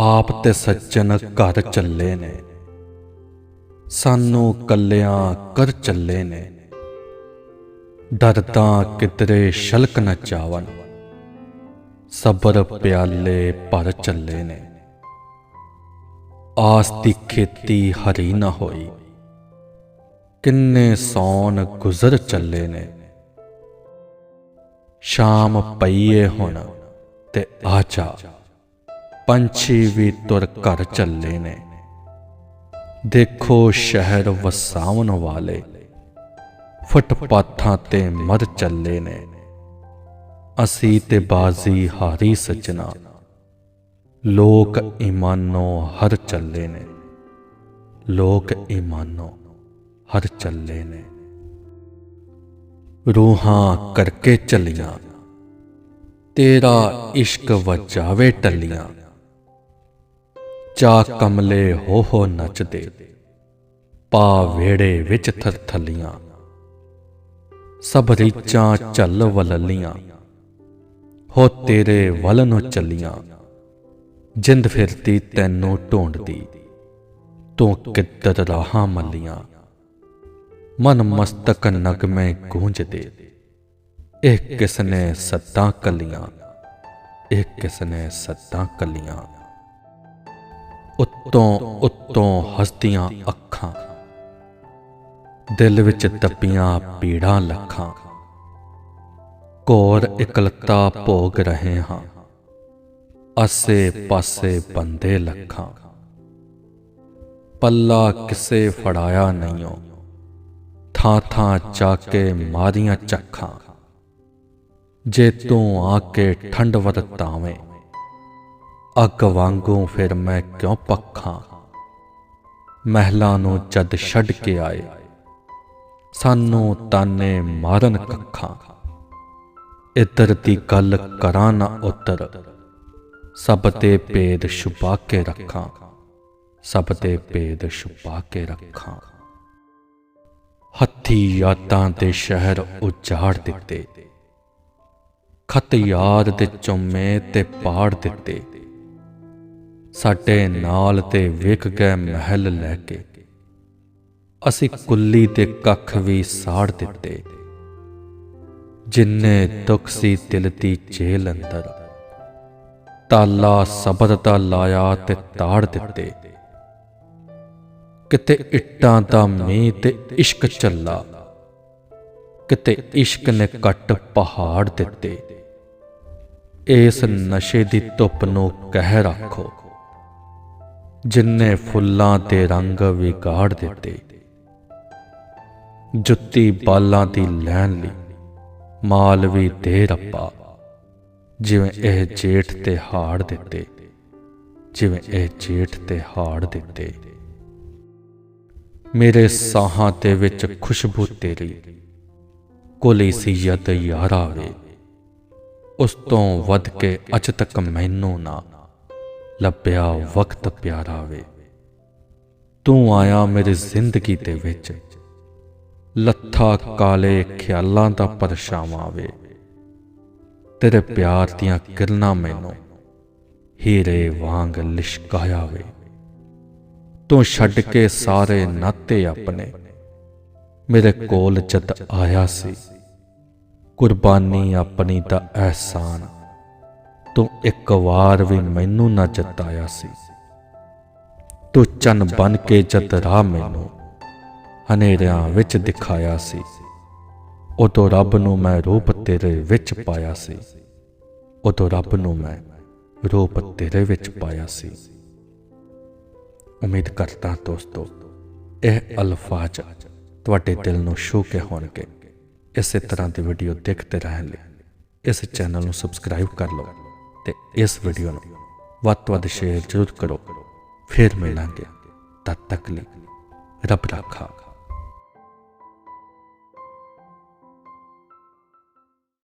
ਆਪ ਤੇ ਸੱਜਣ ਘਰ ਚੱਲੇ ਨੇ। ਸਾਨੂੰ ਕੱਲਿਆਂ ਕਰ ਚੱਲੇ ਨੇ। ਡਰਦਾ ਕਿਤਰੇ ਸ਼ਲਕ ਨਾ ਚਾਵਨ ਸਬਰ ਪਿਆਲੇ ਭਰ ਚੱਲੇ ਨੇ। ਆਸ ਦੀ ਖੇਤੀ ਹਰੀ ਨਾ ਹੋਈ। ਕਿੰਨੇ ਸੌਣ ਗੁਜ਼ਰ ਚੱਲੇ ਨੇ। ਸ਼ਾਮ ਪਈਏ ਹੁਣ ਤੇ ਆ ਜਾ। ਪੰਛੀ ਵੀ ਤੁਰ ਘਰ ਚੱਲੇ ਨੇ। ਦੇਖੋ ਸ਼ਹਿਰ ਵਸਾਉਣ ਵਾਲੇ। ਫੁੱਟਪਾਥਾਂ ਤੇ ਮਰ ਚੱਲੇ ਨੇ। ਅਸੀਂ ਤੇ ਬਾਜ਼ੀ ਹਾਰੀ ਸਜਣਾ। ਲੋਕ ਇਮਾਨੋ ਹਰ ਚੱਲੇ ਨੇ। ਲੋਕ ਇਮਾਨੋ ਹਰ ਚੱਲੇ ਨੇ। ਰੂਹਾਂ ਕਰਕੇ ਚੱਲੀਆਂ ਤੇਰਾ ਇਸ਼ਕ ਵਜਾਵੇ ਟੱਲੀਆਂ। ਚਾ ਕਮਲੇ ਹੋ ਹੋ ਨੱਚਦੇ, ਪਾ ਵੇੜੇ ਵਿੱਚ ਥਰਥਲੀਆਂ ਸਭ ਰੀਚਾਂ ਝੱਲ ਵਲਲੀਆਂ, ਹੋ ਤੇਰੇ ਵੱਲ ਨੂੰ ਚੱਲੀਆਂ, ਜਿੰਦ ਫਿਰਦੀ ਤੈਨੂੰ ਢੋਂਡਦੀ, ਤੂੰ ਕਿੱਧਰ ਰਾਹਾਂ ਮੱਲੀਆਂ, ਮਨ ਮਸਤਕ ਨਗਮੇ ਗੂੰਜਦੇ, ਇਹ ਕਿਸਨੇ ਸੱਤਾਂ ਕੱਲੀਆਂ, ਇਹ ਕਿਸਨੇ ਸੱਤਾਂ ਕੱਲੀਆਂ। ਉੱਤੋਂ ਉੱਤੋਂ ਹਸਤੀਆਂ ਅੱਖਾਂ। ਦਿਲ ਵਿੱਚ ਤਪੀਆਂ ਪੀੜਾਂ ਲੱਖਾਂ। ਘੋਰ ਇਕਲਤਾ ਭੋਗ ਰਹੇ ਹਾਂ। ਆਸੇ ਪਾਸੇ ਬੰਦੇ ਲੱਖਾਂ। ਪੱਲਾ ਕਿਸੇ ਫੜਾਇਆ ਨਹੀਂਓ। ਥਾਂ ਥਾਂ ਜਾ ਕੇ ਮਾਰੀਆਂ ਚੱਖਾਂ। ਜੇ ਤੂੰ ਆ ਕੇ ਠੰਡ ਵਰਤਾਵੇਂ ਅੱਗ ਵਾਂਗੂ ਫਿਰ ਮੈਂ ਕਿਉਂ ਪੱਖਾਂ? ਮਹਿਲਾ ਨੂੰ ਜਦ ਛੱਡ ਕੇ ਆਏ, ਸਾਨੂੰ ਤਾਨੇ ਮਾਰਨ ਕੱਖਾਂ। ਇੱਧਰ ਦੀ ਗੱਲ ਕਰਾਂ ਨਾ ਉੱਧਰ, ਸਭ ਤੇ ਭੇਦ ਛੁਪਾ ਕੇ ਰੱਖਾਂ, ਸਭ ਤੇ ਭੇਦ ਛੁਪਾ ਕੇ ਰੱਖਾਂ। ਹੱਥੀ ਯਾਦਾਂ ਦੇ ਸ਼ਹਿਰ ਉਜਾੜ ਦਿੱਤੇ, ਖਤ ਯਾਦ ਦੇ ਚੁੰਮੇ ਤੇ ਪਾੜ ਦਿੱਤੇ। ਸਾਡੇ ਨਾਲ ਤੇ ਵੇਖ ਕੇ ਮਹਿਲ ਲੈ ਕੇ। ਅਸੀਂ ਕੁੱਲੀ ਤੇ ਕੱਖ ਵੀ ਸਾੜ ਦਿੱਤੇ। ਜਿੰਨੇ ਦੁੱਖ ਸੀ ਦਿਲ ਦੀ ਜੇਲ ਅੰਦਰ। ਤਾਲਾ ਸਬਦ ਦਾ ਲਾਇਆ ਤੇ ਤਾੜ ਦਿੱਤੇ। ਕਿਤੇ ਇੱਟਾਂ ਦਾ ਮੀਂਹ ਤੇ ਇਸ਼ਕ ਚੱਲਾ ਕਿਤੇ ਇਸ਼ਕ ਨੇ ਕੱਟ ਪਹਾੜ ਦਿੱਤੇ। ਇਸ ਨਸ਼ੇ ਦੀ ਧੁੱਪ ਨੂੰ ਕਹਿ ਰੱਖੋ। ਜਿੰਨੇ ਫੁੱਲਾਂ ਤੇ ਰੰਗ ਵਿਗਾੜ ਦਿੱਤੇ। ਜੁੱਤੀ ਬਾਲਾਂ ਦੀ ਲੈਣ ਲਈ ਮਾਲ ਵੀ ਦੇ ਰੱਬਾ ਜਿਵੇਂ ਇਹ ਜੇਠ ਤੇ ਹਾੜ ਦਿੱਤੇ, ਜਿਵੇਂ ਇਹ ਜੇਠ ਤੇ ਹਾੜ ਦਿੱਤੇ। ਮੇਰੇ ਸਾਹਾਂ ਤੇ ਵਿੱਚ ਖੁਸ਼ਬੂ ਤੇਰੀ, ਕੋਲੀ ਸੀ ਯਦ ਯਾਰਾ ਵੇ ਉਸ ਤੋਂ ਵੱਧ ਕੇ ਅਜ ਤੱਕ ਮੈਨੂੰ ਨਾ ਲੱਭਿਆ ਵਕਤ ਪਿਆਰਾ ਵੇ। ਤੂੰ ਆਇਆ ਮੇਰੀ ਜ਼ਿੰਦਗੀ ਦੇ ਵਿੱਚ। ਲੱਥਾ ਕਾਲੇ ਖਿਆਲਾਂ ਦਾ ਪਰਛਾਵਾਂ ਵੇ। ਤੇਰੇ ਪਿਆਰ ਦੀਆਂ ਕਿਰਨਾਂ ਮੈਨੂੰ ਹੀਰੇ ਵਾਂਗ ਲਿਸ਼ਕਾਇਆ ਵੇ। ਤੂੰ ਛੱਡ ਕੇ ਸਾਰੇ ਨਾਤੇ ਆਪਣੇ। ਮੇਰੇ ਕੋਲ ਜਦ ਆਇਆ ਸੀ, ਕੁਰਬਾਨੀ ਆਪਣੀ ਦਾ ਅਹਿਸਾਨ ਤੂੰ ਇੱਕ ਵਾਰ ਵੀ ਮੈਨੂੰ ਨਾ ਜਤਾਇਆ ਸੀ। ਤੂੰ ਚੰਨ ਬਨ ਕੇ ਜਦ ਰਾਹ ਮੈਨੂੰ ਹਨੇਰਿਆਂ ਵਿੱਚ ਦਿਖਾਇਆ ਸੀ। ਉਦੋਂ ਰੱਬ ਨੂੰ ਮੈਂ ਰੂਪ ਤੇਰੇ ਵਿੱਚ ਪਾਇਆ ਸੀ। ਉਦੋਂ ਰੱਬ ਨੂੰ ਮੈਂ ਰੂਪ ਤੇਰੇ ਵਿੱਚ ਪਾਇਆ ਸੀ। ਉਮੀਦ ਕਰਦਾ ਦੋਸਤੋ, ਇਹ ਅਲਫਾਜ਼ ਤੁਹਾਡੇ ਦਿਲ ਨੂੰ ਛੂ ਕੇ ਹੋਣਗੇ। ਇਸੇ ਤਰ੍ਹਾਂ ਦੀ ਵੀਡੀਓ ਦੇਖਦੇ ਰਹਿਣ ਲਈ ਇਸ ਚੈਨਲ ਨੂੰ ਸਬਸਕ੍ਰਾਈਬ ਕਰ ਲਓ। ਤੇ ਇਸ ਵੀਡੀਓ ਨੂੰ ਵੱਧ ਤੋਂ ਵੱਧ ਸ਼ੇਅਰ ਜ਼ਰੂਰ ਕਰੋ। ਫਿਰ ਮਿਲਾਂਗੇ। ਤਦ ਤੱਕ ਲਈ ਰੱਬ ਰਾਖਾ